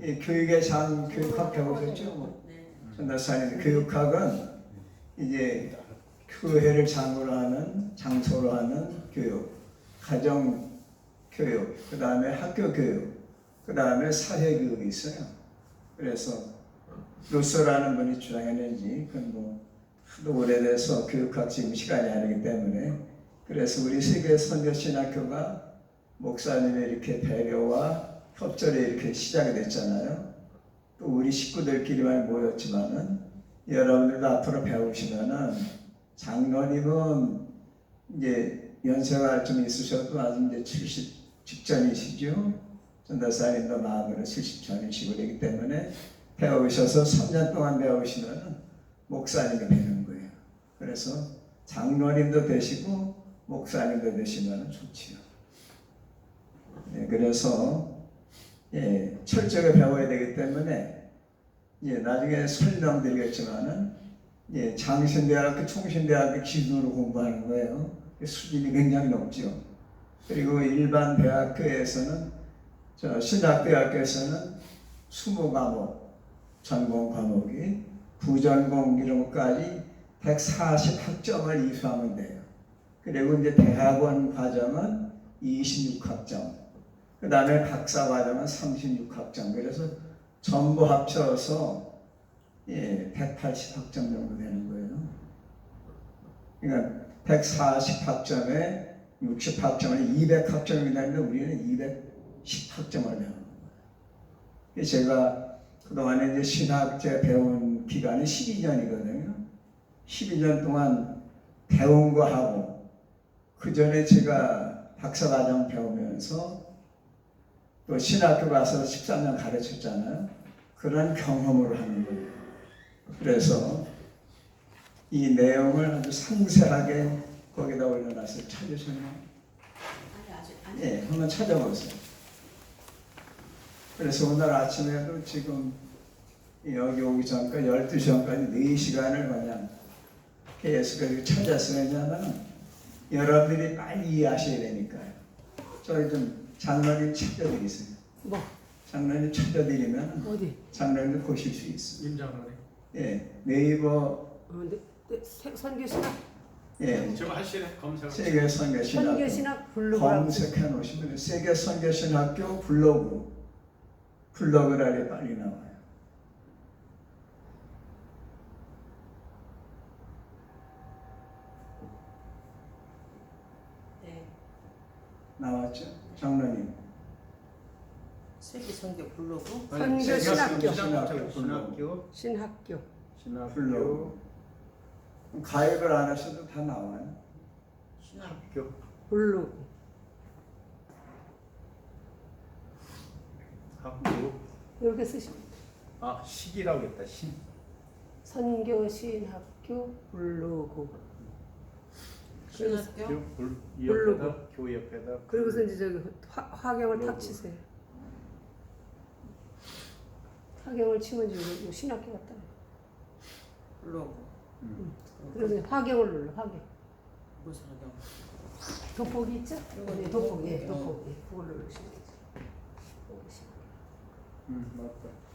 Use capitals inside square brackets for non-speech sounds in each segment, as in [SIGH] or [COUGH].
이 교육의 장 교육학 배우셨죠? 뭐. 네. 전도사님 교육학은 이제 교회를 장으로 하는 장소로 하는 교육, 가정 교육, 그 다음에 학교 교육, 그 다음에 사회 교육이 있어요. 그래서 루소라는 분이 주장했는지 그건 뭐 하도 오래돼서 교육학 지금 시간이 아니기 때문에 그래서 우리 세계 선교신학교가 목사님의 이렇게 배려와 협조로 이렇게 시작이 됐잖아요. 또 우리 식구들끼리만 모였지만은 여러분들도 앞으로 배우시면은 장로님은 이제 연세가 좀 있으셔도 아직 이제 70 직전이시죠. 전도사님도 마음으로 70 전이시고 그러기 때문에 배우셔서 3년 동안 배우시면은 목사님이 되는 거예요. 그래서 장로님도 되시고 목사님도 되시면 좋지요. 예, 그래서 예, 철저하게 배워야 되기 때문에 예, 나중에 설명드리겠지만은 예, 장신대학교, 총신대학교 기준으로 공부하는 거예요. 그 수준이 굉장히 높죠. 그리고 일반 대학교에서는 저 신학대학교에서는 20과목 전공 과목이 부전공 이런 것까지 140학점을 이수하면 돼요. 그리고 이제 대학원 과정은 26학점. 그 다음에 박사 과정은 36학점. 그래서 전부 합쳐서 예, 180학점 정도 되는 거예요. 그러니까 140학점에 60학점에 200학점이 되는데 우리는 210학점을 배우는 거예요. 제가 그동안에 이제 신학제 배운 기간이 12년이거든요. 12년 동안 배운 거 하고 그 전에 제가 박사과정 배우면서 또 신학교 가서 13년 가르쳤잖아요. 그런 경험을 하는 거예요. 그래서 이 내용을 아주 상세하게 거기다 올려놨어요. 찾으셨나요? 아니 아직 아니. 예, 한번 찾아보세요. 그래서 오늘 아침에도 지금 여기 오기 전까지 12시간까지 4시간을 그냥 계속. 왜냐하면 여러분들이 빨리 이해하셔야 되니까요. 저희 좀 장로님 찾아드리세요. 뭐 장로님 찾아드리면 어디? 장로님 보실 수 있어요. 임장로네. 예, 네이버 어, 네, 네, 세- 선교신학 예, 저거 하시네 검색. 세계 선교신학교 선교신학 블로그라고 검색해 놓으시면 세계 선교신학교 블로그 블로그란에 빨리 나와요. 네. 나왔죠? 장로님. 세계 선교 블로그. 선교 신학교. 블로그. 신학교. 신학교 신학교. 블로그. 가입을 안 하셔도 다 나와요. 신학. 학교. 블로그 학교. 이렇게 쓰시면 아 시기라고 했다. 시. 선교 신학교 블로그 그래서 신학교. 이 블로그. 옆에다 교 옆에다. 그리고서 이제 저기 화, 화경을 탁. 치세요. 화경을 치면 이제 요 신학교 같다. 블로그. 음. 그래서 이제 화경을 눌러 화경. 무슨 학교? 돋보기 있죠? 요거 네, 돋보기. 돋보기. 예. 돋보기. 그걸 누르시면 되죠. 돋보기. 음 맞다.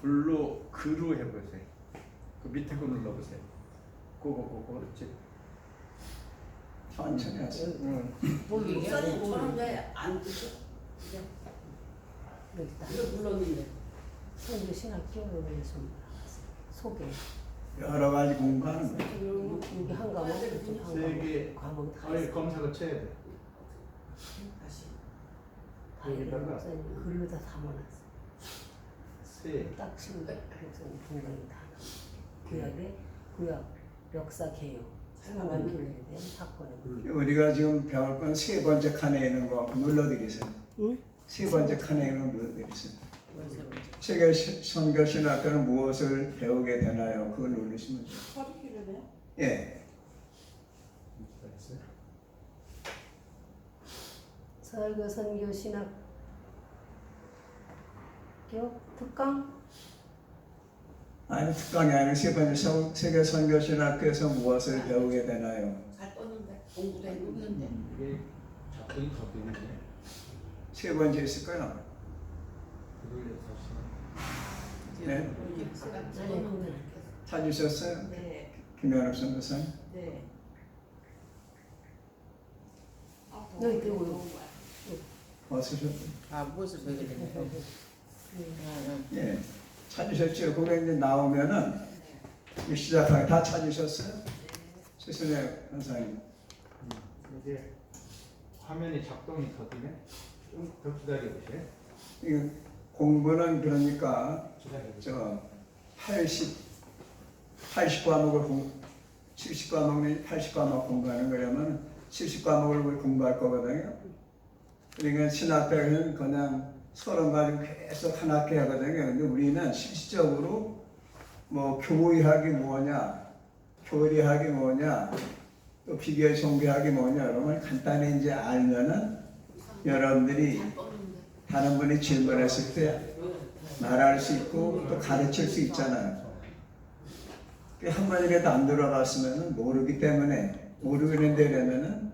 글로 글로 해보세요. 그 밑에 거 눌러보세요. 그거 그거 그렇지. 천천히 하세요. 응. [LAUGHS] 목사님 저는 왜안? 여기 있다. 이거 눌렀는데. 선교신학교 여기 좀 소개. 여러 가지 공부하는 거예요. 여기 한 과목, 이쪽 한 세계. 과목, 과목 다 아니 있어. 검색을 쳐야 돼. 다시. 다 이렇게 여기다가. 목사님 글로 다 담아놨어. 세. 딱 지금 목사님 분명히 다. 구약의 구약, 역사 개요, 사람 문. 우리가 지금 배울 건 세 번째 칸에 있는 거 눌러드리세요. 응? 세 번째 칸에 있는 거 눌러드리세요. 세 번째. 세계 시- 선교 신학교는 무엇을 배우게 되나요? 그걸 누르시면 돼요. 해요? 예. 설교 선교 신학 교 특강 아니 특강이 아니라 세 번째 서- 세계 선교신학교에서 무엇을 배우게 되나요? 잘 떴는데. 여기 더 되겠네. 세 번째 있을 거야. 그걸 다시. 네. 아니 그거는 찾으셨어요? 네. 김현욱 선교사님? 네. 너 이때 오요. 어서셨어요? 아 무엇을 배게 되냐? 예. 찾으셨죠? 이제 나오면은 이 시작하게 다 찾으셨어요? 최선의 선사님. 이제 화면이 작동이 더디네. 좀더 기다려 보세요. 이 공부는 그러니까. 저 80, 80과목을 공, 70과목, 80과목 공부하는 거라면 70과목을 우리 공부할 거거든요. 그러니까 신학대학은 그냥 서론 가지고 계속 한 학기 하거든요. 근데 우리는 실질적으로 뭐 교의학이 뭐냐, 교리학이 뭐냐, 또 비교 종교학이 뭐냐 걸 간단히 이제 알면은 여러분들이 다른 분이 질문했을 때 말할 수 있고 또 가르칠 수 있잖아요. 그한 번이라도 안 들어갔으면 모르기 때문에 모르는 데려면은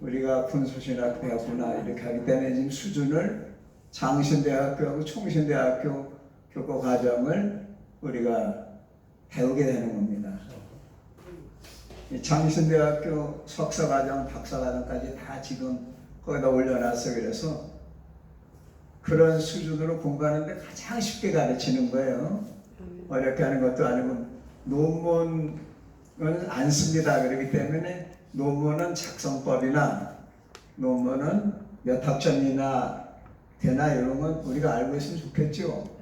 우리가 군소신학 배웠구나 이렇게 하기 때문에 지금 수준을 장신대학교하고 총신대학교 교과 과정을 우리가 배우게 되는 겁니다. 이 장신대학교 석사과정, 박사과정까지 다 지금 거기다 올려놨어 그래서 그런 수준으로 공부하는데 가장 쉽게 가르치는 거예요. 어렵게 하는 것도 아니고 논문은 안 씁니다. 그렇기 때문에 논문은 작성법이나 논문은 몇 학점이나 되나 이런 건 우리가 알고 있으면 좋겠죠.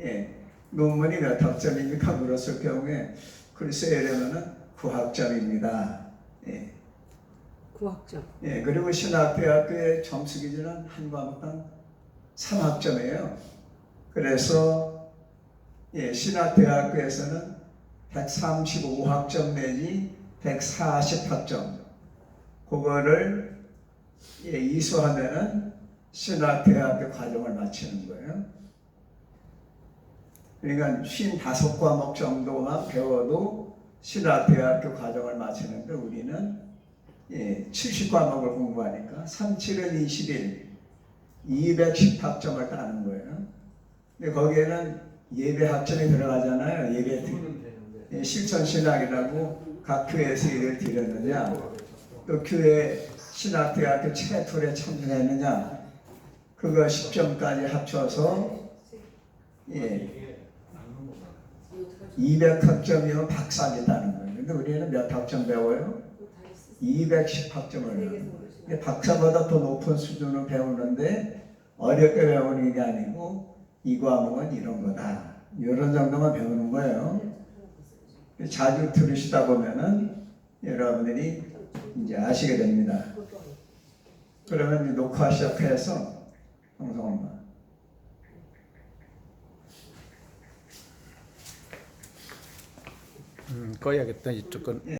예, 논문이 몇 학점입니까? 물었을 경우에 글쎄 이러면은 9학점입니다. 예. 구학점. 예, 그리고 신학대학교의 점수 기준은 한 과목당 3학점이에요. 그래서 예, 신학대학교에서는 135학점 내지 140학점 그거를 예, 이수하면은 신학 대학교 과정을 마치는 거예요. 그러니까 55과목 정도만 배워도 신학 대학교 과정을 마치는데 우리는 예, 70과목을 공부하니까 37은 21, 210학점을 따는 거예요. 근데 거기에는 예배 학점이 들어가잖아요. 예배. 예, 실천 신학이라고 각 교회에서 일을 드렸느냐, 또 교회 신학대학교 채툴에 참여했느냐, 그거 10점까지 합쳐서 예, 이게 안 넘어가. 200학점이면 박사학위 따는 거예요. 근데 우리는 몇 학점 배워요? 210학점을. 박사보다 더 높은 수준으로 배우는데 어렵게 배우는 게 아니고 이 과목은 이런 거다. 이런 정도만 배우는 거예요. 자주 들으시다 보면은 여러분들이 이제 아시게 됩니다. 그러면 녹화 시작해서 봐. 음, 꺼야겠다 이쪽 건.